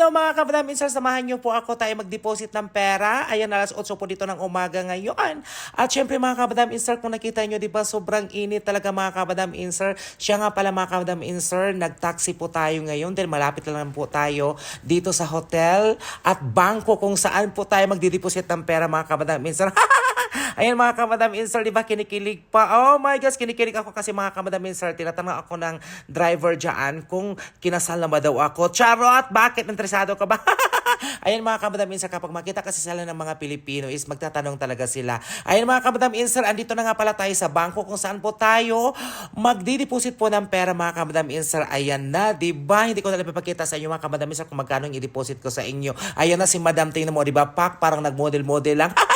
hello mga kabadam insar, samahan niyo po ako tayo mag-deposit ng pera. Ayan, alas 8 po dito ng umaga ngayon. At syempre mga kabadam insar, kung nakita niyo, di ba, sobrang init talaga mga kabadam insar. Siya nga pala mga kabadam insar, nag-taxi po tayo ngayon dahil malapit lang po tayo dito sa hotel at bangko kung saan po tayo magdideposit ng pera mga kabadam insar. Ayan mga kamadam insert, di ba kinikilig pa? Oh my gosh, kinikilig ako kasi mga kamadam insert, tinatanong ako ng driver dyan kung kinasal na ba daw ako. Charot! Bakit? Interesado ka ba? Ayan mga kamadam insert, kapag makita kasi sila ng mga Pilipino is magtatanong talaga sila. Ayan mga kamadam insert, andito na nga pala tayo sa bangko kung saan po tayo magdideposit po ng pera mga kamadam insert. Ayan na, di ba? Hindi ko na ipapakita sa inyo mga kamadam insert kung magkano yung i-deposit ko sa inyo. Ayan na si Madam, tingnan mo, di ba? Pak, parang nag-model-model lang.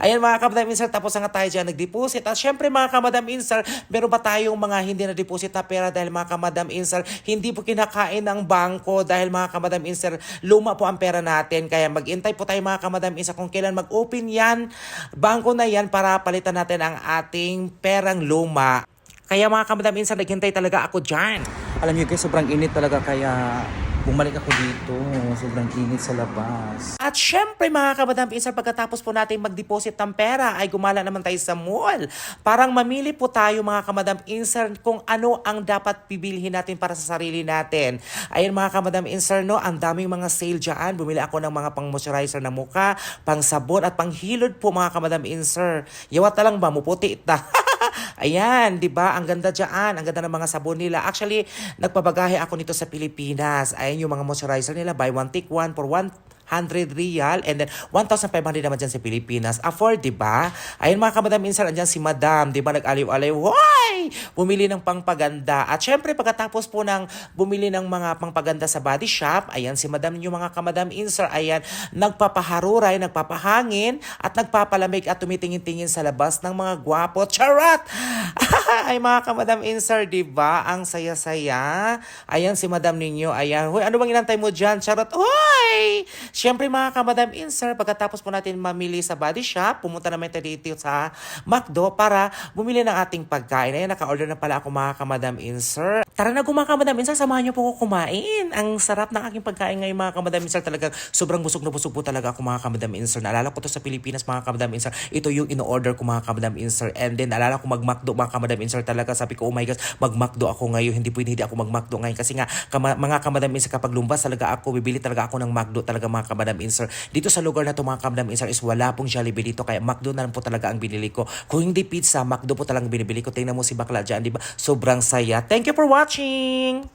Ayan mga kamadam insert, tapos nga tayo dyan nag-deposit. At syempre mga kamadam insert, meron ba tayong mga hindi na-deposit na pera dahil mga kamadam insert, hindi po kinakain ng bangko dahil mga kamadam insert, luma po ang pera natin. Kaya mag-intay po tayo mga kamadam insert kung kailan mag-open yan, bangko na yan para palitan natin ang ating perang luma. Kaya mga kamadam insert, naghintay talaga ako dyan. Alam niyo guys, sobrang init talaga kaya bumalik ako dito. Sobrang init sa labas. At syempre mga kabadam insar, pagkatapos po natin mag-deposit ng pera ay gumala naman tayo sa mall. Parang mamili po tayo mga kamadam insar kung ano ang dapat bibilhin natin para sa sarili natin. Ayun mga kamadam insar, no, ang daming mga sale dyan. Bumili ako ng mga pang moisturizer na muka, pang sabon at pang hilod po mga kamadam insar. Yawat na lang ba, muputi ita. Ayan, 'di ba? Ang ganda diyan, ang ganda ng mga sabon nila. Actually, nagpabagahe ako nito sa Pilipinas. Ayan yung mga moisturizer nila, buy one take one for one 100 real and then 1,500 naman dyan sa Pilipinas. Afford, di ba? Ayun mga kamadam, minsan andyan si madam, di ba? Nag-aliw-aliw, why? Bumili ng pangpaganda. At syempre, pagkatapos po ng bumili ng mga pangpaganda sa body shop, ayan si madam yung mga kamadam insar, ayan, nagpapaharuray, nagpapahangin, at nagpapalamig at tumitingin-tingin sa labas ng mga gwapo. Charot! Ay mga kamadam insar, di ba? Ang saya-saya. Ayan si madam ninyo, ayan. Hoy, ano bang inantay mo dyan? Charot! Hoy! Siyempre mga kamadam insar, pagkatapos po natin mamili sa body shop, pumunta naman tayo dito sa McDo para bumili ng ating pagkain. Ayan, naka-order na pala ako mga kamadam insar. Tara na mga kamadam insar, samahan niyo po ako kumain. Ang sarap ng aking pagkain ngayon mga kamadam insar. Talagang sobrang busog na busog po talaga ako mga kamadam insar. Naalala ko to sa Pilipinas mga kamadam insar. Ito yung in-order ko mga kamadam insar. And then naalala ko mag-McDo mga kamadam insar talaga. Sabi ko, oh my gosh, mag-McDo ako ngayon. Hindi pwede hindi ako mag-McDo ngayon. Kasi nga, kama, mga kamadam insar, kapag lumbas talaga ako, bibili talaga ako ng McDo talaga mga kamadam insar. Dito sa lugar na to mga kamadam insar is wala pong Jollibee dito. Kaya McDo na lang po talaga ang binili ko. Kung hindi pizza, McDo po talagang binibili ko. Tingnan mo si bakla dyan, di ba? Sobrang saya. Thank you for watching!